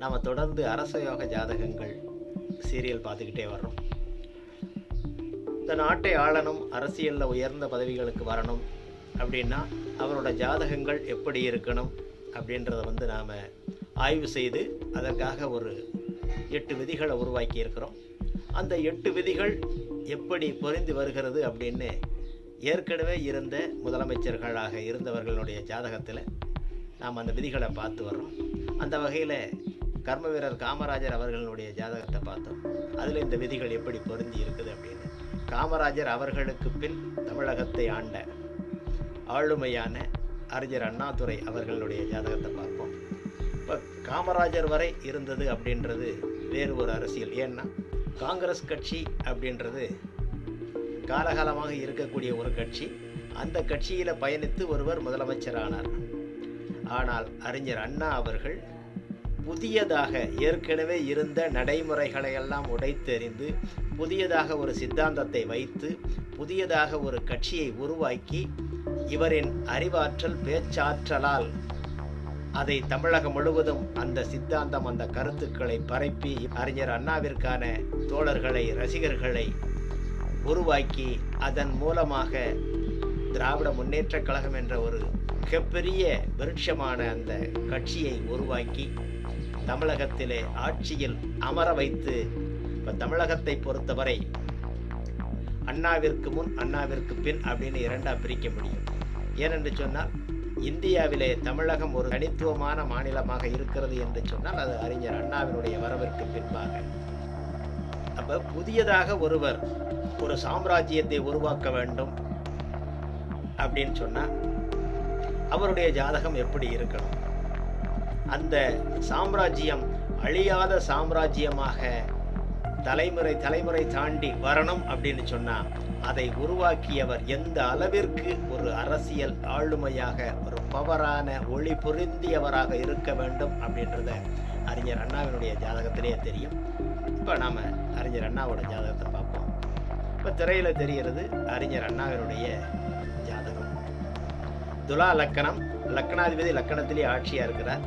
நாம் தொடர்ந்து அரச யோக ஜாதகங்கள் சீரியல் பார்த்துக்கிட்டே வர்றோம். இந்த நாட்டை ஆளணும் அரசியலில் உயர்ந்த பதவிகளுக்கு வரணும் அப்படின்னா அவரோட ஜாதகங்கள் எப்படி இருக்கணும் அப்படின்றத வந்து நாம் ஆய்வு செய்து அதற்காக ஒரு எட்டு விதிகளை உருவாக்கி இருக்கிறோம். அந்த எட்டு விதிகள் எப்படி பொருந்தி வருகிறது அப்படின்னு ஏற்கனவே இருந்த முதலமைச்சர்களாக இருந்தவர்களுடைய ஜாதகத்தில் நாம் அந்த விதிகளை பார்த்து வர்றோம். அந்த வகையில் கர்ம வீரர் காமராஜர் அவர்களுடைய ஜாதகத்தை பார்த்தோம். அதில் இந்த விதிகள் எப்படி பொருந்தி இருக்குது அப்படின்னு. காமராஜர் அவர்களுக்கு பின் தமிழகத்தை ஆண்ட ஆளுமையான அறிஞர் அண்ணாதுரை அவர்களுடைய ஜாதகத்தை பார்ப்போம். இப்போ காமராஜர் வரை இருந்தது அப்படின்றது வேறு ஒரு அரசியல். ஏன்னா காங்கிரஸ் கட்சி அப்படின்றது காலகாலமாக இருக்கக்கூடிய ஒரு கட்சி. அந்த கட்சியில் பயணித்து ஒருவர் முதலமைச்சரானார் ஆனால் அறிஞர் அண்ணா அவர்கள் புதியதாக ஏற்கனவே இருந்த நடைமுறைகளை எல்லாம் உடைத்தெறிந்து புதியதாக ஒரு சித்தாந்தத்தை வைத்து புதியதாக ஒரு கட்சியை உருவாக்கி இவரின் அறிவாற்றல் பேச்சாற்றலால் அதை தமிழகம் முழுவதும் அந்த சித்தாந்தம் அந்த கருத்துக்களை பரப்பி அறிஞர் அண்ணாவிற்கான தோழர்களை ரசிகர்களை உருவாக்கி அதன் மூலமாக திராவிட முன்னேற்றக் கழகம் என்ற ஒரு மிகப்பெரிய விருட்சமான அந்த கட்சியை உருவாக்கி தமிழகத்திலே ஆட்சியில் அமர வைத்து இப்போ தமிழகத்தை பொறுத்தவரை அண்ணாவிற்கு முன் அண்ணாவிற்கு பின் அப்படின்னு இரண்டா பிரிக்க முடியும். ஏனென்று சொன்னால் இந்தியாவிலே தமிழகம் ஒரு தனித்துவமான மாநிலமாக இருக்கிறது என்று சொன்னால் அது அறிஞர் அண்ணாவினுடைய வரவிற்கு பின்பாக. அப்ப புதியதாக ஒருவர் ஒரு சாம்ராஜ்யத்தை உருவாக்க வேண்டும் அப்படின்னு சொன்னால் அவருடைய ஜாதகம் எப்படி இருக்கணும்? அந்த சாம்ராஜ்யம் அழியாத சாம்ராஜ்யமாக தலைமுறை தலைமுறை தாண்டி வரணும் அப்படின்னு சொன்னால் அதை உருவாக்கியவர் எந்த அளவிற்கு ஒரு அரசியல் ஆளுமையாக ஒரு பவரான ஒளி பொருந்தியவராக இருக்க வேண்டும் அப்படின்றத அறிஞர் அண்ணாவினுடைய ஜாதகத்திலேயே தெரியும். இப்போ நாம் அறிஞர் அண்ணாவோட ஜாதகத்தை பார்ப்போம். இப்போ திரையில் தெரிகிறது அறிஞர் அண்ணாவினுடைய ஜாதகம். துலா லக்கணம் லக்கணாதிபதி லக்கணத்திலே ஆட்சியாக இருக்கிறார்.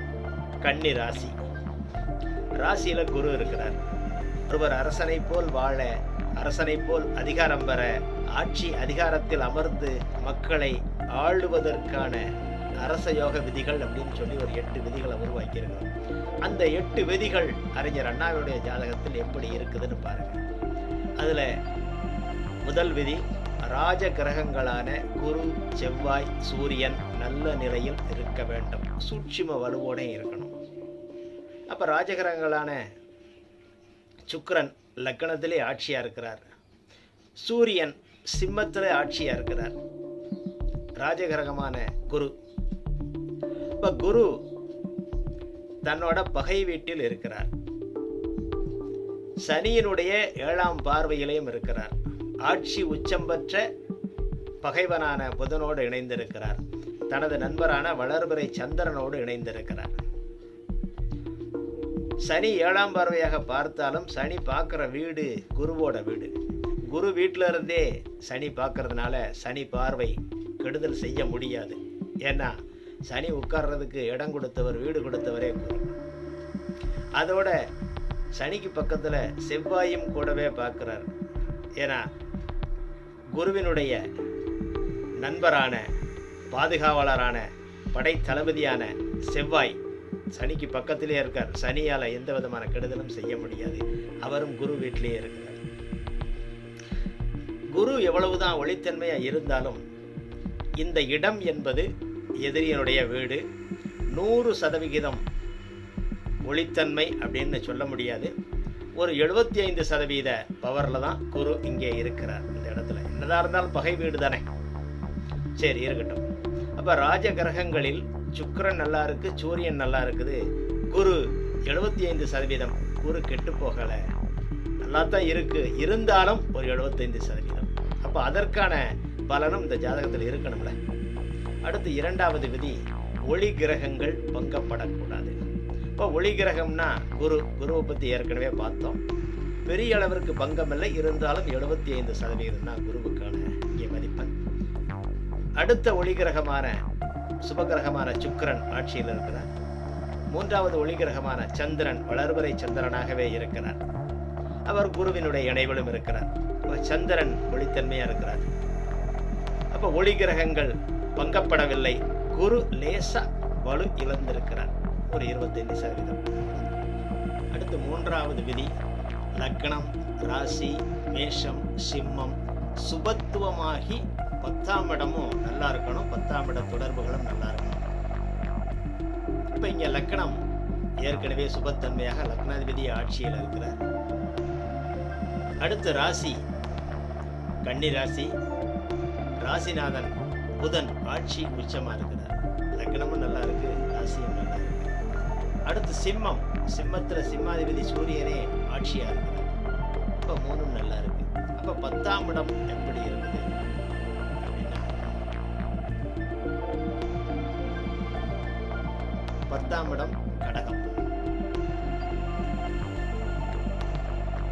கன்னி ராசி ராசியில குரு இருக்கிறார். ஒருவர் அரசனை போல் வாழ அரசனை போல் அதிகாரம் பெற ஆட்சி அதிகாரத்தில் அமர்ந்து மக்களை ஆளுவதற்கான அரச யோக விதிகள் அப்படின்னு சொல்லி ஒரு எட்டு விதிகளை உருவாக்கியிருக்கிறோம் அந்த எட்டு விதிகள் அறிஞர் அண்ணாவுடைய ஜாதகத்தில் எப்படி இருக்குதுன்னு பாருங்க. அதுல முதல் விதி ராஜ கிரகங்களான குரு செவ்வாய் சூரியன் நல்ல நிலையில் இருக்க வேண்டும். சூட்சும வலுவோட இருக்கணும். அப்போ ராஜகிரகங்களான சுக்கரன் லக்கணத்திலே ஆட்சியாக இருக்கிறார். சூரியன் சிம்மத்திலே ஆட்சியாக இருக்கிறார். ராஜகிரகமான குரு. இப்போ குரு தன்னோட பகை வீட்டில் இருக்கிறார். சனியினுடைய ஏழாம் பார்வையிலையும் இருக்கிறார். ஆட்சி உச்சம் பெற்ற பகைவனான புதனோடு இணைந்திருக்கிறார். தனது நண்பரான வளர்பிறை சந்திரனோடு இணைந்திருக்கிறார். சனி ஏழாம் பார்வையாக பார்த்தாலும் சனி பார்க்குற வீடு குருவோட வீடு. குரு வீட்டில் இருந்தே சனி பார்க்கறதுனால சனி பார்வை கெடுதல் செய்ய முடியாது. ஏன்னா சனி உட்கார்றதுக்கு இடம் கொடுத்தவர் வீடு கொடுத்தவரே குரு. அதோட சனிக்கு பக்கத்தில் செவ்வாயும் கூடவே பார்க்குறார். ஏன்னா குருவினுடைய நண்பரான பாதுகாவலரான படைத்தளபதியான செவ்வாய் சனிக்கு பக்கத்திலே இருக்கார். சனியால் எந்த விதமான கெடுதலும் செய்ய முடியாது. அவரும் குரு வீட்டிலேயே இருக்கிறார். குரு எவ்வளவுதான் ஒளித்தன்மையாக இருந்தாலும் இந்த இடம் என்பது எதிரியனுடைய வீடு. நூறு சதவிகிதம் ஒளித்தன்மை அப்படின்னு சொல்ல முடியாது. ஒரு எழுபத்தி ஐந்து சதவீத பவரில் தான் குரு இங்கே இருக்கிறார் இந்த இடத்துல. என்னதான் இருந்தாலும் பகை வீடு தானே சரி இருக்கட்டும். அப்போ ராஜ கிரகங்களில் சுக்கரன் நல்லா இருக்கு சூரியன் நல்லா இருக்குது. குரு எழுபத்தி ஐந்து சதவீதம். குரு கெட்டு போகலை. நல்லா தான் இருக்கு. இருந்தாலும் ஒரு எழுபத்தைந்து சதவீதம். அப்போ அதற்கான பலனும் இந்த ஜாதகத்தில் இருக்கணும்ல. அடுத்து இரண்டாவது விதி ஒளி கிரகங்கள் பங்கப்படக்கூடாது. இப்போ ஒளி கிரகம்னா குரு குருவை பற்றி ஏற்கனவே பார்த்தோம். பெரிய அளவிற்கு பங்கம் இல்லை இருந்தாலும் எழுபத்தி ஐந்து சதவீதம் தான் குருவுக்கான இங்கே மதிப்பெண். அடுத்த ஒளி கிரகமான சுபகிரகமான சுக்கிரன் ஆட்சியில் இருக்கிறார். மூன்றாவது ஒளிகிரகமான சந்திரன் வளர்வரை சந்திரனாகவே இருக்கிறார். அவர் குருவினுடைய இணைவிலும் இருக்கிறார். சந்திரன் ஒளித்தன்மையா இருக்கிறார். அப்ப ஒளி கிரகங்கள் பங்கப்படவில்லை. குரு லேசா வலு இழந்திருக்கிறார். ஒரு இருபத்தைந்து சதவீதம். அடுத்து மூன்றாவது விதி லக்னம் ராசி மேஷம் சிம்மம் சுபத்துவமாகி பத்தாம் இடமும் நல்லா இருக்கணும். பத்தாம் இட தொடர்புகளும் நல்லா இருக்கணும். இப்ப இங்க லக்னம் ஏற்கனவே சுபத்தன்மையாக லக்னாதிபதி ஆட்சியில் இருக்கிறார். அடுத்து ராசி. கன்னி ராசி. ராசிநாதன் புதன் ஆட்சி உச்சமா இருக்கிறார். லக்னமும் நல்லா இருக்கு ராசியும் நல்லா இருக்கு. அடுத்து சிம்மம். சிம்மத்துல சிம்மாதிபதி சூரியனே ஆட்சியா இருக்கிறார். இப்போ மூணும் நல்லா இருக்கு. அப்ப பத்தாம் இடம் எப்படி இருக்குது பத்தாம் இடம் கடகம்.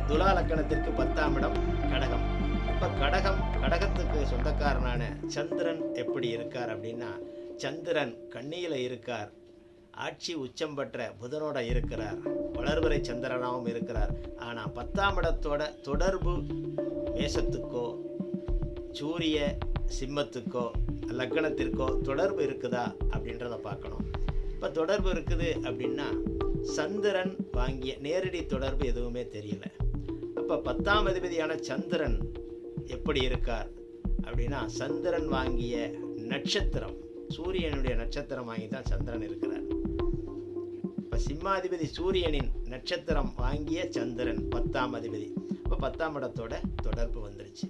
துலா லக்கணத்திற்கு பத்தாம் இடம் கடகம். இப்ப கடகம் கடகத்துக்கு சொந்தக்காரனான சந்திரன் எப்படி இருக்கார் அப்படின்னா சந்திரன் கண்ணியில இருக்கார். ஆட்சி உச்சம் பெற்ற புதனோட இருக்கிறார். வளர்வரை சந்திரனாகவும் இருக்கிறார். ஆனா பத்தாம் இடத்தோட தொடர்பு மேசத்துக்கோ சூரிய சிம்மத்துக்கோ லக்னத்திற்கோ தொடர்பு இருக்குதா அப்படின்றத பார்க்கணும். இப்போ தொடர்பு இருக்குது அப்படின்னா சந்திரன் வாங்கிய நேரடி தொடர்பு எதுவுமே தெரியல. அப்போ பத்தாம் அதிபதியான சந்திரன் எப்படி இருக்கார்? அப்படின்னா சந்திரன் வாங்கிய நட்சத்திரம் சூரியனுடைய நட்சத்திரம் வாங்கி தான் சந்திரன் இருக்கிறார். இப்போ சிம்மாதிபதி சூரியனின் நட்சத்திரம் வாங்கிய சந்திரன் பத்தாம் அதிபதி. இப்போ பத்தாம் இடத்தோட தொடர்பு வந்துருச்சு.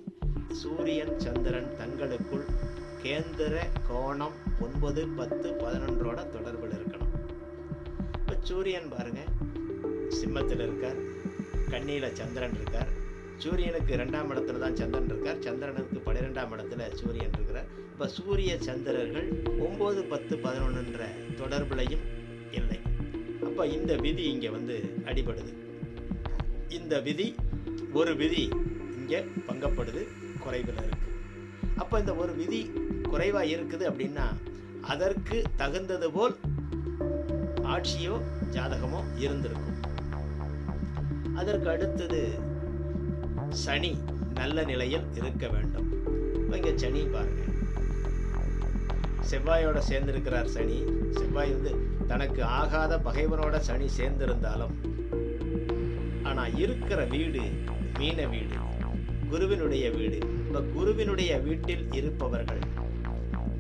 சூரியன் சந்திரன் தங்களுக்குள் கேந்திர கோணம் ஒன்பது பத்து பதினொன்றோட தொடர்பில் இருக்கணும். இப்போ சூரியன் பாருங்க சிம்மத்தில் இருக்கார் கண்ணியில் சந்திரன் இருக்கார். சூரியனுக்கு ரெண்டாம் இடத்துல தான் சந்திரன் இருக்கார் சந்திரனுக்கு பன்னிரெண்டாம் இடத்துல சூரியன் இருக்கிறார். இப்போ சூரிய சந்திரர்கள் ஒம்பது பத்து பதினொன்றுன்ற தொடர்புலையும் இல்லை. அப்போ இந்த விதி இங்கே வந்து அடிபடுது. இந்த விதி ஒரு விதி இங்கே பங்கப்படுது குறைவில் இருக்குது அப்போ இந்த ஒரு விதி குறைவாக இருக்குது அப்படின்னா அதற்கு தகுந்தது போல் ஆட்சியோ ஜாதகமோ இருந்திருக்கும். அதற்கு அடுத்தது சனி நல்ல நிலையில் இருக்க வேண்டும். இப்ப இங்க சனி பாருங்க. செவ்வாயோட சேர்ந்திருக்கிறார் சனி. செவ்வாய் வந்து தனக்கு ஆகாத பகைவனோட சனி சேர்ந்திருந்தாலும் ஆனா இருக்கிற வீடு மீன வீடு குருவினுடைய வீடு. இப்ப குருவினுடைய வீட்டில் இருப்பவர்கள்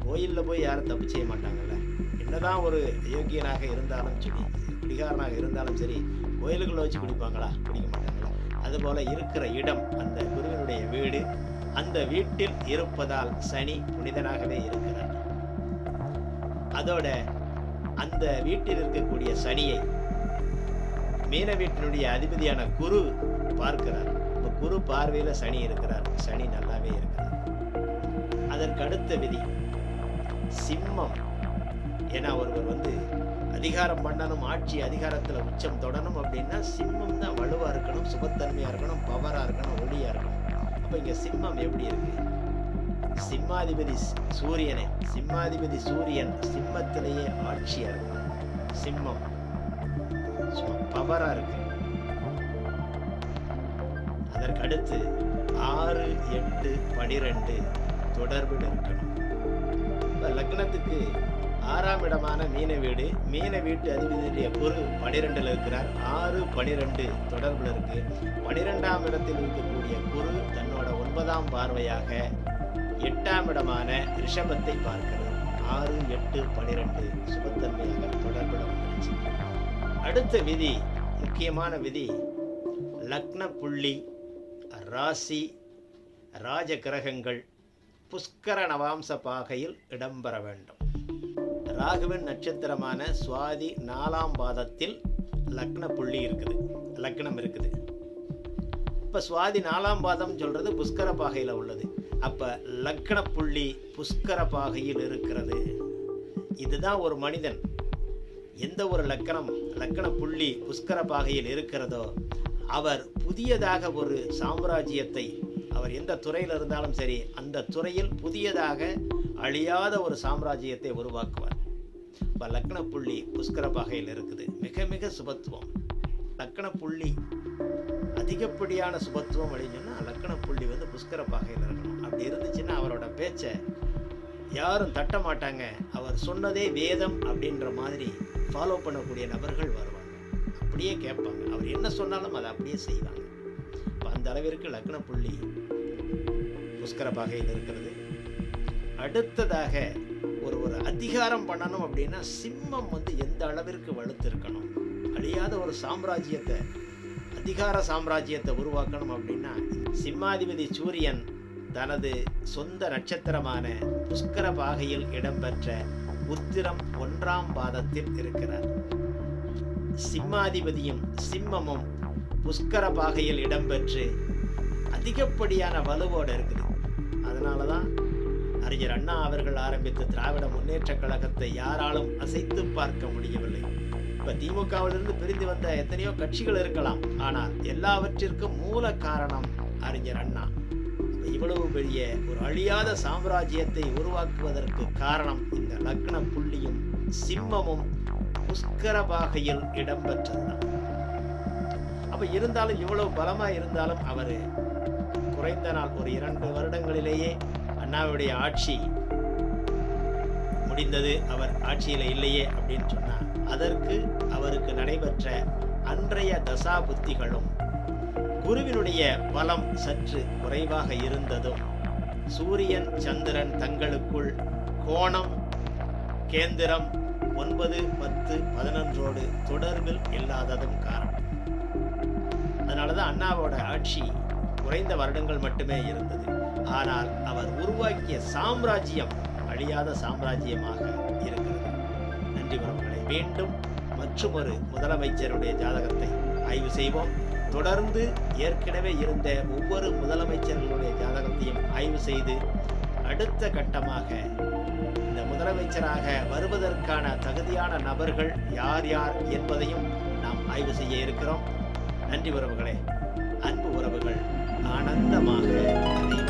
கோயிலில் போய் யாரும் தப்பு செய்ய மாட்டாங்கல்ல? என்னதான் ஒரு யோகியனாக இருந்தாலும் சரி குடிகாரனாக இருந்தாலும் சரி கோயிலுக்குள்ளே வச்சு குடிப்பாங்களா குடிக்க மாட்டாங்களா? அதுபோல் இருக்கிற இடம் அந்த குருவினுடைய வீடு அந்த வீட்டில் இருப்பதால் சனி புனிதனாகவே இருக்கிறார். அதோட அந்த வீட்டில் இருக்கக்கூடிய சனியை மீன வீட்டினுடைய அதிபதியான குரு பார்க்கிறார். இப்ப குரு பார்வையில சனி இருக்கிறார். சனி நல்லாவே இருக்கிறார். அதற்கு அடுத்த விதி சிம்மம். ஏன்னா ஒருவர் வந்து அதிகாரம் பண்ணணும் ஆட்சி அதிகாரத்தில் உச்சம் தொடணும் அப்படின்னா சிம்மம் தான் வலுவாக இருக்கணும் சுபத்தன்மையாக இருக்கணும் பவராக இருக்கணும் ஒளியாக இருக்கணும். அப்போ இங்கே சிம்மம் எப்படி இருக்கு? சிம்மாதிபதி சூரியனே சிம்மாதிபதி சூரியன் சிம்மத்திலேயே ஆட்சியா இருக்கு சிம்மம். பவரா இருக்கு. அதற்கு அடுத்து ஆறு எட்டு பனிரெண்டு தொடர்பில் இருக்கணும். லக்னத்துக்கு ஆறாம் இடமான மீன வீடு மீன வீட்டு அதிபதியுடைய குரு பனிரெண்டில் இருக்கிறார். ஆறு பனிரெண்டு தொடர்பில் இருக்கு. பனிரெண்டாம் இடத்தில் இருக்கக்கூடிய குரு தன்னோட ஒன்பதாம் பார்வையாக எட்டாம் இடமான ரிஷபத்தை பார்க்கிறது. ஆறு எட்டு பனிரெண்டு சுபத்தன்மையாக தொடர்பில் வந்துருச்சு. அடுத்த விதி முக்கியமான விதி லக்ன புள்ளி ராசி ராஜ கிரகங்கள் புஷ்கர நவாம்ச பாகையில் இடம்பெற வேண்டும். ராகுவின் நட்சத்திரமான சுவாதி நாலாம் பாதத்தில் லக்ன புள்ளி இருக்குது. லக்னம் இருக்குது. இப்போ சுவாதி நாலாம் பாதம் சொல்கிறது புஷ்கர பாகையில் உள்ளது. அப்போ லக்ன புள்ளி புஷ்கர பாகையில் இருக்கிறது. இதுதான் ஒரு மனிதன். எந்த ஒரு லக்கணம் லக்கண புள்ளி புஷ்கர பாகையில் இருக்கிறதோ அவர் புதியதாக ஒரு சாம்ராஜ்யத்தை அவர் எந்த துறையில் இருந்தாலும் சரி அந்த துறையில் புதியதாக அழியாத ஒரு சாம்ராஜ்யத்தை உருவாக்குவார். இப்போ லக்ன புள்ளி புஷ்கர பகையில் இருக்குது. மிக மிக சுபத்துவம். லக்ன புள்ளி அதிகப்படியான சுபத்துவம் அப்படின்னு சொன்னால் லக்ன புள்ளி வந்து புஷ்கர பாகையில் இருக்கணும். அப்படி இருந்துச்சுன்னா அவரோட பேச்சை யாரும் தட்ட மாட்டாங்க. அவர் சொன்னதே வேதம் அப்படின்ற மாதிரி ஃபாலோ பண்ணக்கூடிய நபர்கள் வருவாங்க. அப்படியே கேட்பாங்க. அவர் என்ன சொன்னாலும் அதை அப்படியே செய்வாங்க. இப்போ அந்த அளவிற்கு லக்ன புள்ளி புஷ்கர பாகையில் இருக்கிறது. அடுத்ததாக ஒரு ஒரு அதிகாரம் பண்ணணும் அப்படின்னா சிம்மம் வந்து எந்த அளவிற்கு வலுத்திருக்கணும்? அழியாத ஒரு சாம்ராஜ்யத்தை அதிகார சாம்ராஜ்யத்தை உருவாக்கணும் அப்படின்னா சிம்மாதிபதி சூரியன் தனது சொந்த நட்சத்திரமான புஷ்கர பாகையில் இடம்பெற்ற உத்திரம் ஒன்றாம் பாதத்தில் இருக்கிறார். சிம்மாதிபதியும் சிம்மமும் புஷ்கர பாகையில் இடம்பெற்று அதிகப்படியான வலுவோடு இருக்குது. அதனால தான் அறிஞர் அண்ணா அவர்கள் ஆரம்பித்த திராவிட முன்னேற்றக் கழகத்தை யாராலும் அசைத்து பார்க்க முடியவில்லை. இப்போ திமுகவிலிருந்து பிரிந்து வந்த எத்தனையோ கட்சிகள் இருக்கலாம். ஆனால் எல்லாவற்றிற்கும் மூல காரணம் அறிஞர் அண்ணா. இவ்வளவு பெரிய ஒரு அழியாத சாம்ராஜ்யத்தை உருவாக்குவதற்கு காரணம் இந்த லக்ன புள்ளியும் சிம்மமும் புஷ்கர பாகையில் இடம்பெற்றதுதான். அப்ப இருந்தாலும் இவ்வளவு பலமா இருந்தாலும் அவரு குறைந்த நாள் ஒரு இரண்டு வருடங்களிலேயே அண்ணாவுடைய ஆட்சி முடிந்தது. அவர் ஆட்சியில் இல்லையே அப்படின்னு சொன்னார். அதற்கு அவருக்கு நடைபெற்ற அன்றைய தசா புத்திகளும் குருவினுடைய பலம் சற்று குறைவாக இருந்ததும் சூரியன் சந்திரன் தங்களுக்குள் கோணம் கேந்திரம் ஒன்பது பத்து பதினொன்றோடு தொடர்பில் இல்லாததும் காரணம். அதனாலதான் அண்ணாவோட ஆட்சி குறைந்த வருடங்கள் மட்டுமே இருந்தது. ஆனால் அவர் உருவாக்கிய சாம்ராஜ்யம் அழியாத சாம்ராஜ்யமாக இருக்கிறது. நன்றி உறவுகளை மீண்டும் மற்றொரு முதலமைச்சருடைய ஜாதகத்தை ஆய்வு செய்வோம். தொடர்ந்து ஏற்கனவே இருந்த ஒவ்வொரு முதலமைச்சர்களுடைய ஜாதகத்தையும் ஆய்வு செய்து அடுத்த கட்டமாக இந்த முதலமைச்சராக வருவதற்கான தகுதியான நபர்கள் யார் யார் என்பதையும் நாம் ஆய்வு செய்ய இருக்கிறோம். நன்றி உறவுகளே அன்பு உறவுகள். ஆனந்தமாக அதை